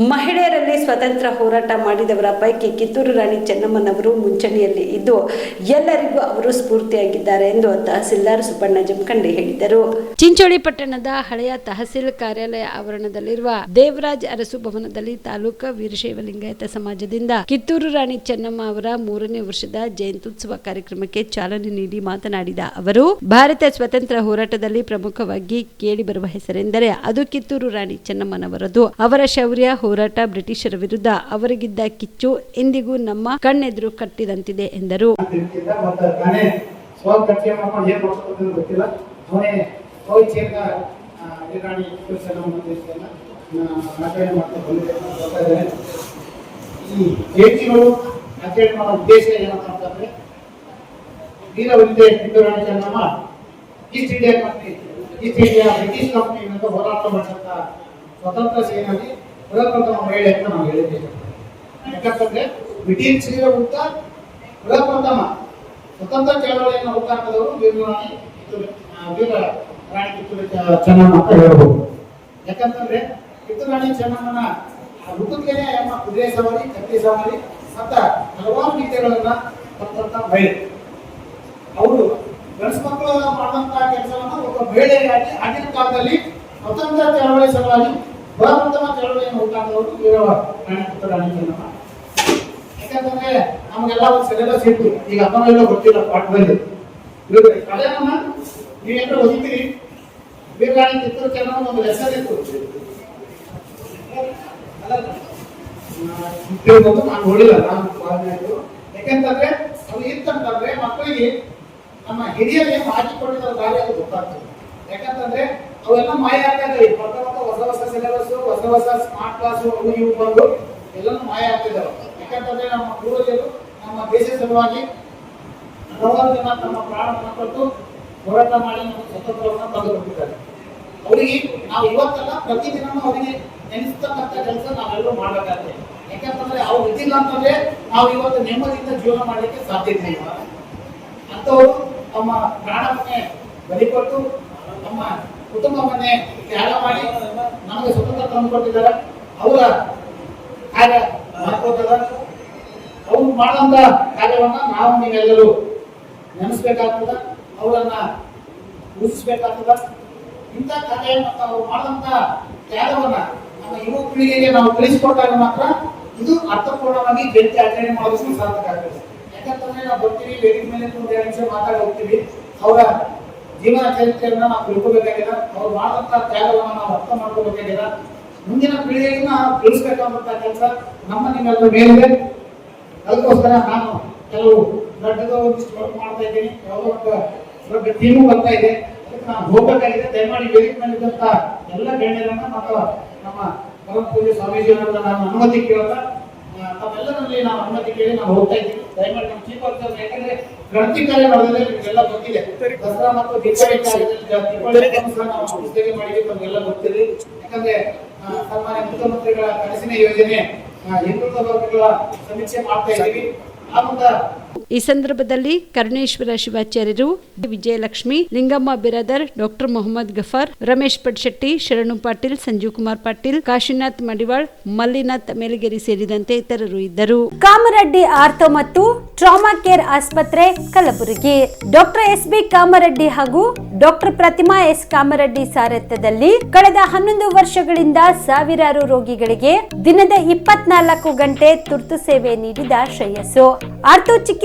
ಮಹಿಳೆಯರಲ್ಲಿ ಸ್ವತಂತ್ರ ಹೋರಾಟ ಮಾಡಿದವರ ಪೈಕಿ ಕಿತ್ತೂರು ರಾಣಿ ಚೆನ್ನಮ್ಮನವರು ಮುಂಚೂಣಿಯಲ್ಲಿ ಇದ್ದು, ಎಲ್ಲರಿಗೂ ಅವರು ಸ್ಫೂರ್ತಿಯಾಗಿದ್ದಾರೆ ಎಂದು ತಹಸೀಲ್ದಾರ್ ಸುಬ್ಬಣ್ಣ ಜಮಖಂಡಿ ಹೇಳಿದರು. ಚಿಂಚೋಳಿ ಪಟ್ಟಣದ ಹಳೆಯ ತಹಸೀಲ್ ಕಾರ್ಯಾಲಯ ಆವರಣದಲ್ಲಿರುವ ದೇವರಾಜ್ ಅರಸು ಭವನದಲ್ಲಿ ತಾಲೂಕು ವೀರಶೈವ ಲಿಂಗಾಯತ ಸಮಾಜದಿಂದ ಕಿತ್ತೂರು ರಾಣಿ ಚೆನ್ನಮ್ಮ ಅವರ ಮೂರನೇ ವರ್ಷದ ಜಯಂತ್ಯುತ್ಸವ ಕಾರ್ಯಕ್ರಮಕ್ಕೆ ಚಾಲನೆ ನೀಡಿ ಮಾತನಾಡಿದ ಅವರು, ಭಾರತ ಸ್ವತಂತ್ರ ಹೋರಾಟದಲ್ಲಿ ಪ್ರಮುಖವಾಗಿ ಕೇಳಿಬರುವ ಹೆಸರೆಂದರೆ ಅದು ಕಿತ್ತೂರು ರಾಣಿ ಚೆನ್ನಮ್ಮನವರದು. ಅವರ ಶೌರ್ಯ ಹೋರಾಟ ಬ್ರಿಟಿಷರ ವಿರುದ್ಧ ಅವರಿಗಿದ್ದ ಕಿಚ್ಚು ಇಂದಿಗೂ ನಮ್ಮ ಕಣ್ಣೆದುರು ಕಟ್ಟಿದಂತಿದೆ ಎಂದರು. East India company East India British company ಹೋರಾಟ ಮಾಡಿದಂತ ಸ್ವತಂತ್ರ ಸೇನಾನಿ ಪ್ರಪ್ರಥಮ ಮಹಿಳೆ ಅಂತ ನಾವು ಹೇಳಿದ್ದೇವೆ ಯಾಕಂತಂದ್ರೆ ಬ್ರಿಟಿಷರ ಹುಟ್ಟ ಪ್ರಪ್ರಥಮ ಸ್ವತಂತ್ರ ಚಳವಳಿಯನ್ನು ಹುಟ್ಟಾಕದವರು ವೀರರಾಣಿ ವೀರ ರಾಣಿ ಕಿತ್ತೂರು ಚೆನ್ನಮ್ಮ ಅಂತ ಹೇಳ್ಬೋದು. ಯಾಕಂತಂದ್ರೆ ಕಿತ್ತೂರು ರಾಣಿ ಚೆನ್ನಮ್ಮನ ಹುಟ್ಟುತ್ತೇನೆ ಎಂಬ ಕುದುರೆ ಸವಾರಿ ಕತ್ತಿ ಸವಾರಿ ಮತ್ತ ಹಲವಾರು ಗೀತೆಗಳನ್ನ ಕಲಿತಂತ ಮಹಿಳೆ. ಅವರು ಗಂಡಸ ಮಕ್ಕಳು ಮಾಡಿದಂತ ಕೆಲಸವನ್ನ ಒಬ್ಬ ಮಹಿಳೆಯಾಗಿ ಆಗಿನ ಕಾಲದಲ್ಲಿ ಸ್ವತಂತ್ರ ಚಳವಳಿ ಸಲುವಾಗಿ ಪ್ರಪ್ರಥಮ ಚಳವಳಿಯನ್ನು ಹುಟ್ಟಾಕಿದವರು ವೀರ ರಾಣಿ ಕಿತ್ತೂರು ರಾಣಿ ಚೆನ್ನಮ್ಮ ಯಾಕಂತಂದ್ರೆ ನಮಗೆಲ್ಲ ಒಂದು ಸಿಲೆಬಸ್ ಇತ್ತು ಈಗ ಅಪ್ಪನೆಲ್ಲ ಗೊತ್ತಿಲ್ಲ ಪಾಠದಲ್ಲಿ ಇವಾಗ ಕಲೆಯನ್ನ ನೀವೇನು ಓದಿದ್ದೀರಿ? ವೀರರಾಣಿ ಕಿತ್ತೂರು ಚೆನ್ನಮ್ಮ ಒಂದು ಲೆಸನ್ ಇತ್ತು. ತಿಳ್ಕೊಂಡು ನಾನು ನೋಡಿಲ್ಲ ನಾನು ಯಾಕೆಂತಂದ್ರೆ ಅದು ಇತ್ತಂತಂದ್ರೆ ಮಕ್ಕಳಿಗೆ ನಮ್ಮ ಹಿರಿಯರಿಗೆ ಹಾಕಿಕೊಂಡಿರೋ ದಾರಿ ಅದು ಗೊತ್ತಾಗ್ತದೆ. ಯಾಕಂತಂದ್ರೆ ಅವೆಲ್ಲ ಮಾಯ ಆಗ್ತಾ ಇದ್ದಾರೆ ಹೊಸ ಹೊಸ ಹೊಸ ಸಿಲೆಬಸ್ ಹೊಸ ಹೊಸ ಸ್ಮಾರ್ಟ್ ಕ್ಲಾಸ್ ಅವು ಇವು ಬಂದು ಎಲ್ಲನೂ ಮಾಯ ಆಗ್ತಿದ್ದಾವೆ ಯಾಕಂತಂದ್ರೆ ನಮ್ಮ ಪೂರ್ವಜರು ನಮ್ಮ ದೇಶ ಸಲುವಾಗಿ ಹಲವಾರು ಜನ ತಮ್ಮ ಪ್ರಾಣವನ್ನು ಕೊಟ್ಟು ಹೋರಾಟ ಮಾಡಿ ನಮ್ಮ ಸ್ವತಂತ್ರವನ್ನು ತಂದುಕೊಟ್ಟಿದ್ದಾರೆ ಅವರಿಗೆ ನಾವು ಇವತ್ತಲ್ಲ ಪ್ರತಿದಿನ ಅವರಿಗೆ ನೆನೆಸ್ತಕ್ಕಂಥ ಕೆಲಸ ನಾವೆಲ್ಲರೂ ಮಾಡಬೇಕಾಗ್ತದೆ ಯಾಕಂತಂದ್ರೆ ಅವ್ರು ಇದ್ದಿಲ್ಲ ಅಂತಂದ್ರೆ ನಾವು ಇವತ್ತು ನೆಮ್ಮದಿಯಿಂದ ಜೀವನ ಮಾಡಲಿಕ್ಕೆ ಸಾಧ್ಯತೆ ಇಲ್ಲ ಅಂತವರು ತಮ್ಮ ಪ್ರಾಣವನ್ನೇ ಬಲಿಕೊಟ್ಟು ನಮ್ಮ ಕುಟುಂಬವನ್ನೇ ತ್ಯಾಗ ಮಾಡಿ ನಮಗೆ ಸ್ವತಂತ್ರ ತಂದು ಕೊಟ್ಟಿದ್ದಾರೆ ಅವರ ಕಾರ್ಯ ಮಾಡ್ಕೋತದ ಅವ್ರು ಮಾಡಂತ ಕಾರ್ಯವನ್ನ ನಾವು ನೀವೆಲ್ಲರೂ ನೆನೆಸ್ಬೇಕಾಗ್ತದ. ಅವರನ್ನ ಪೂಜಿಸ್ಬೇಕಾಗ್ತದ ಇಂಥ ಕಾರ್ಯ ಮತ್ತು ಅವ್ರು ಮಾಡಿದಂತ ತ್ಯಾಗವನ್ನ ನಮ್ಮ ಯುವ ಪೀಳಿಗೆಗೆ ನಾವು ತಿಳಿಸಿಕೊಟ್ಟಾಗ ಮಾತ್ರ ಇದು ಅರ್ಥಪೂರ್ಣವಾಗಿ ಜಯಂತಿ ಆಚರಣೆ ಮಾಡೋದಕ್ಕೆ ಸಾರ್ಥಕ ಆಗ್ತದೆ. ಯಾಕಂತಂದ್ರೆ ನಾವು ಬರ್ತೀವಿ ವೇದಿಕೆ ಮೇಲೆ ಮಾತಾಡಿ ಹೋಗ್ತೀವಿ. ಅವರ ಜೀವನ ಚರಿತ್ರೆಯನ್ನ ನಾವು ತಿಳ್ಕೊಬೇಕಾಗಿದೆ. ಅವ್ರು ಮಾಡಿದಂತ ತ್ಯಾಗವನ್ನು ನಾವು ಅರ್ಥ ಮಾಡ್ಕೋಬೇಕಾಗಿದೆ. ಮುಂದಿನ ಪೀಳಿಗೆಯನ್ನ ತಿಳಿಸ್ಬೇಕಾದಂತ ಕೆಲಸ ನಮ್ಮ ನಿಮ್ಮೆಲ್ಲರ ಮೇಲಿದೆ. ಅದಕ್ಕೋಸ್ಕರ ನಾನು ಕೆಲವು ದೊಡ್ಡದ ಒಂದಿಷ್ಟು ವರ್ಕ್ ಮಾಡ್ತಾ ಇದ್ದೀನಿ. ಯಾವುದೋ ಒಂದು ದೊಡ್ಡ ಟೀಮು ಬರ್ತಾ ಇದೆ. ಅದಕ್ಕೆ ನಾನು ಹೋಗಬೇಕಾಗಿದೆ. ದಯಮಾಡಿ ವೇದಿಕೆ ಮೇಲಿದ್ದಂತ ಎಲ್ಲ ಗಣ್ಯರನ್ನ ಮತ್ತು ನಮ್ಮ ಪರಮ ಪೂಜೆ ಸ್ವಾಮೀಜಿಯವರನ್ನ ನಾನು ಅನುಮತಿ ಕೇಳ್ತಾ ಆ, ತಮ್ಮೆಲ್ಲರಲ್ಲಿ ನಾವು ಅನುಮತಿ ಕೇಳಿ ನಾವು ಹೋಗ್ತಾ ಇದ್ದೀವಿ. ದಯಮಾಡಿ ನಮ್ಮ ಚೀಫ್ ಆಫೀಸರ್ ಯಾಕಂದ್ರೆ ಕಾರ್ಯ ಮಾಡೋದ್ರೆ ನಿಮಗೆಲ್ಲ ಗೊತ್ತಿದೆ. ದಸರಾ ಮತ್ತು ದೀಪಾವಳಿ ಕಾರ್ಯದಲ್ಲಿ ದೀಪಾವಳಿ ನಾವು ಮಾಡಿದ್ವಿ ನಮಗೆಲ್ಲ ಗೊತ್ತಿದೆ. ಯಾಕಂದ್ರೆ ಸನ್ಮಾನ್ಯ ಮುಖ್ಯಮಂತ್ರಿಗಳ ಕನಸಿನ ಯೋಜನೆ ಹಿಂದುಳಿದ ವರ್ಗಗಳ ಸಮೀಕ್ಷೆ ಮಾಡ್ತಾ ಇದ್ದೀವಿ. ಆ ಈ ಸಂದರ್ಭದಲ್ಲಿ ಕರುಣೇಶ್ವರ ಶಿವಾಚಾರ್ಯರು, ವಿಜಯಲಕ್ಷ್ಮಿ, ಲಿಂಗಮ್ಮ ಬಿರಾದರ್, ಡಾಕ್ಟರ್ ಮೊಹಮ್ಮದ್ ಗಫರ್, ರಮೇಶ್ ಪಡ್ಶೆಟ್ಟಿ, ಶರಣು ಪಾಟೀಲ್, ಸಂಜೀವ್ ಕುಮಾರ್ ಪಾಟೀಲ್, ಕಾಶಿನಾಥ್ ಮಡಿವಾಳ್, ಮಲ್ಲಿನಾಥ್ ಮೇಲಗೇರಿ ಸೇರಿದಂತೆ ಇತರರು ಇದ್ದರು. ಕಾಮರೆಡ್ಡಿ ಆರ್ಥೋ ಮತ್ತು ಟ್ರಾಮಾ ಕೇರ್ ಆಸ್ಪತ್ರೆ Kalaburagi. Doctor S B Kamareddy ಹಾಗೂ ಡಾಕ್ಟರ್ ಪ್ರತಿಮಾ ಎಸ್ ಕಾಮರೆಡ್ಡಿ ಸಾರಥ್ಯದಲ್ಲಿ ಕಳೆದ ಹನ್ನೊಂದು ವರ್ಷಗಳಿಂದ ಸಾವಿರಾರು ರೋಗಿಗಳಿಗೆ ದಿನದ ಇಪ್ಪತ್ನಾಲ್ಕು ಗಂಟೆ ತುರ್ತು ಸೇವೆ ನೀಡಿದ ಶ್ರೇಯಸ್ಸು. ಆರ್ಥೋ